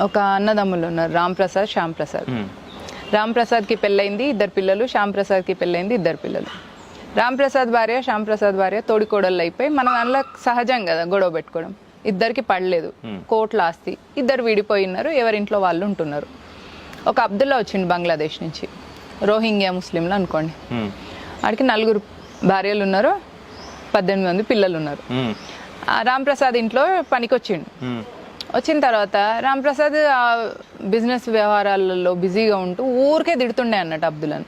ఒక అన్నదమ్ములు ఉన్నారు. రామ్ ప్రసాద్ శ్యామ్ ప్రసాద్. రామ్ ప్రసాద్కి పెళ్ళైంది ఇద్దరు పిల్లలు శ్యామ్ ప్రసాద్కి పెళ్ళైంది ఇద్దరు పిల్లలు. రామ్ ప్రసాద్ భార్య శ్యామ్ ప్రసాద్ భార్య తోడికోడళ్ళు అయిపోయి మన దానిలో సహజం కదా గొడవ పెట్టుకోవడం. ఇద్దరికి పడలేదు. కోట్ల ఆస్తి. ఇద్దరు విడిపోయినారు ఎవరింట్లో వాళ్ళు ఉంటున్నారు. ఒక అబ్దుల్లా వచ్చిండు బంగ్లాదేశ్ నుంచి. రోహింగ్యా ముస్లింలు అనుకోండి. ఆడికి నలుగురు భార్యలు ఉన్నారు పద్దెనిమిది మంది పిల్లలు ఉన్నారు. రామ్ ప్రసాద్ ఇంట్లో పనికొచ్చిండు. వచ్చిన తర్వాత రామ్ ప్రసాద్ ఆ బిజినెస్ వ్యవహారాలలో బిజీగా ఉంటూ ఊరికే తిడుతుండే అన్నట్టు అబ్దుల్లాని.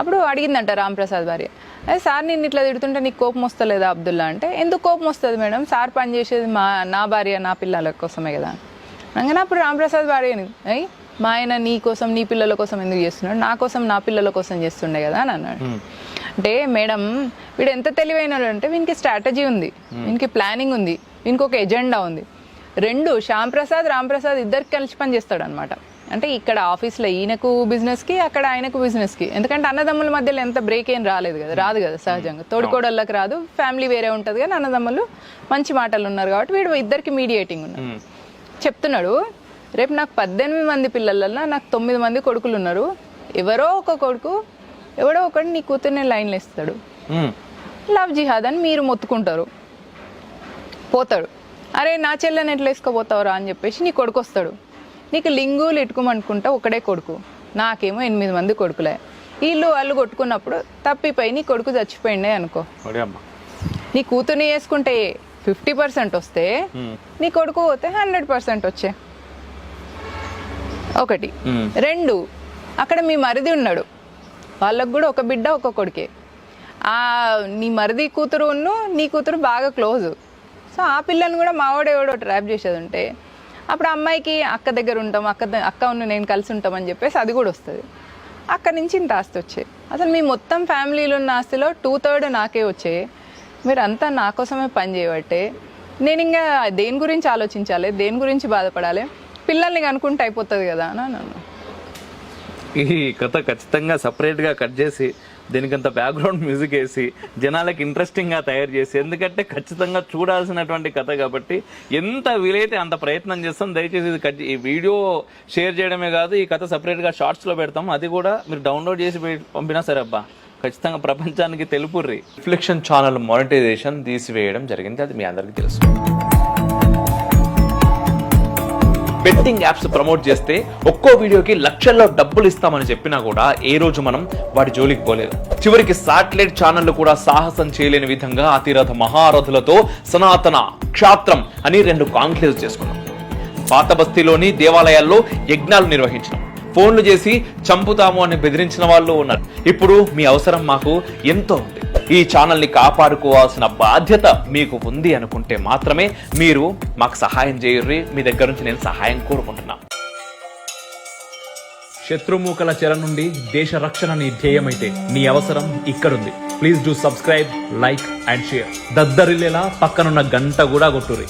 అప్పుడు అడిగిందంట రామ్ ప్రసాద్ భార్య అదే సార్ నేను ఇట్లా తిడుతుంటే నీకు కోపం వస్తలేదా అబ్దుల్లా? అంటే ఎందుకు కోపం వస్తుంది మేడం? సార్ పని చేసేది మా నా భార్య నా పిల్లల కోసమే కదా. అనగానే అప్పుడు రామ్ ప్రసాద్ భార్య అయ్యి మా ఆయన నీ కోసం నీ పిల్లల కోసం ఎందుకు చేస్తున్నాడు? నా కోసం నా పిల్లల కోసం చేస్తుండే కదా అని అన్నాడు. అంటే మేడం వీడు ఎంత తెలివైన అంటే వీనికి స్ట్రాటజీ ఉంది. వీనికి ప్లానింగ్ ఉంది. వీనికి ఒక ఎజెండా ఉంది. రెండు శ్యామ్ ప్రసాద్ రామ్ ప్రసాద్ ఇద్దరికి కలిసి పని చేస్తాడు అనమాట అంటే ఇక్కడ ఆఫీస్లో ఈయనకు బిజినెస్కి అక్కడ ఆయనకు బిజినెస్కి ఎందుకంటే అన్నదమ్ముల మధ్యలో ఎంత బ్రేక్ ఏం రాలేదు కదా రాదు కదా సహజంగా. తోడుకోడళ్ళకి రాదు ఫ్యామిలీ వేరే ఉంటుంది కానీ అన్నదమ్ములు మంచి మాటలు ఉన్నారు కాబట్టి వీడు ఇద్దరికి మీడియేటింగ్ ఉన్నారు. చెప్తున్నాడు రేపు నాకు పద్దెనిమిది మంది పిల్లలల్లో నాకు తొమ్మిది మంది కొడుకులు ఉన్నారు ఎవరో ఒక కొడుకు ఎవడో ఒకడు నీ కూతుర్ని లైన్లు ఇస్తాడు. లవ్ జిహాద్ అని మీరు మొత్తుకుంటారు. పోతాడు. అరే నా చెల్లెని ఎట్లా వేసుకోపోతావురా అని చెప్పేసి నీ కొడుకు వస్తాడు నీకు లింగులు ఇట్టుకోమనుకుంటా ఒకడే కొడుకు. నాకేమో ఎనిమిది మంది కొడుకులే. వీళ్ళు వాళ్ళు కొట్టుకున్నప్పుడు తప్పిపోయి నీ కొడుకు చచ్చిపోయిండే అనుకో. నీ కూతుర్ని వేసుకుంటే ఫిఫ్టీ పర్సెంట్ వస్తే. నీ కొడుకు పోతే హండ్రెడ్ పర్సెంట్ వచ్చే. ఒకటి. రెండు అక్కడ మీ మరిది ఉన్నాడు. వాళ్ళకు కూడా ఒక బిడ్డ ఒక కొడుకే. ఆ నీ మరిది కూతురును నీ కూతురు బాగా క్లోజ్. సో ఆ పిల్లని కూడా మావాడు ఎవడో ట్రాప్ చేసేది ఉంటే అప్పుడు అమ్మాయికి అక్క దగ్గర ఉంటాం అక్క అక్క ఉన్న నేను కలిసి ఉంటామని చెప్పేసి అది కూడా వస్తుంది. అక్కడి నుంచి ఇంత ఆస్తి వచ్చాయి అసలు మీ మొత్తం ఫ్యామిలీలో ఉన్న ఆస్తిలో టూ థర్డ్ నాకే వచ్చాయి మీరంతా నా కోసమే పని చేయబట్టే. నేను ఇంకా దేని గురించి ఆలోచించాలి దేని గురించి బాధపడాలి? పిల్లల్ని కనుక్కుంటే అయిపోతుంది కదా. అని అన్నాను ఈ కథ ఖచ్చితంగా సపరేట్గా కట్ చేసి దీనికంత బ్యాక్గ్రౌండ్ మ్యూజిక్ వేసి జనాలకి ఇంట్రెస్టింగ్గా తయారు చేసి ఎందుకంటే ఖచ్చితంగా చూడాల్సినటువంటి కథ కాబట్టి ఎంత వీలైతే అంత ప్రయత్నం చేస్తాం. దయచేసి ఇది ఈ వీడియో షేర్ చేయడమే కాదు ఈ కథ సపరేట్గా షార్ట్స్లో పెడతాం. అది కూడా మీరు డౌన్లోడ్ చేసి పంపినా సరే అబ్బా ఖచ్చితంగా ప్రపంచానికి తెలుపుర్రి. రిఫ్లెక్షన్ ఛానల్ మానిటైజేషన్ తీసివేయడం జరిగింది. అది మీ అందరికీ తెలుసు. బెట్టింగ్ యాప్స్ ప్రమోట్ చేస్తే ఒక్కో వీడియోకి లక్షల్లో డబ్బులు ఇస్తామని చెప్పినా కూడా ఏ రోజు మనం వాటి జోలికి పోలేదు. చివరికి సాటిలైట్ ఛానళ్ళు కూడా సాహసం చేయలేని విధంగా అతిరథ మహారథులతో సనాతన క్షాత్రం అని రెండు కాంక్లేవ్స్ చేసుకున్నాం. పాత బస్తీలోని దేవాలయాల్లో యజ్ఞాలు నిర్వహించడం ఫోన్లు చేసి చంపుతాము అని బెదిరించిన వాళ్ళు ఉన్నారు. ఇప్పుడు మీ అవసరం మాకు ఎంతో ఉంది. ఈ ఛానల్ని కాపాడుకోవాల్సిన బాధ్యత మీకు ఉంది అనుకుంటే మాత్రమే మీరు మాకు సహాయం చేయర్రి మీ దగ్గర నుంచి నేను సహాయం కోరుకుంటున్నాను శత్రుమూకల చెర నుండి దేశ రక్షణ నీ ధ్యేయమైతే నీ అవసరం ఇక్కడుంది. Please do subscribe like and share దద్దరిల్లేలా పక్కనున్న గంట కూడా కొట్టుర్రి.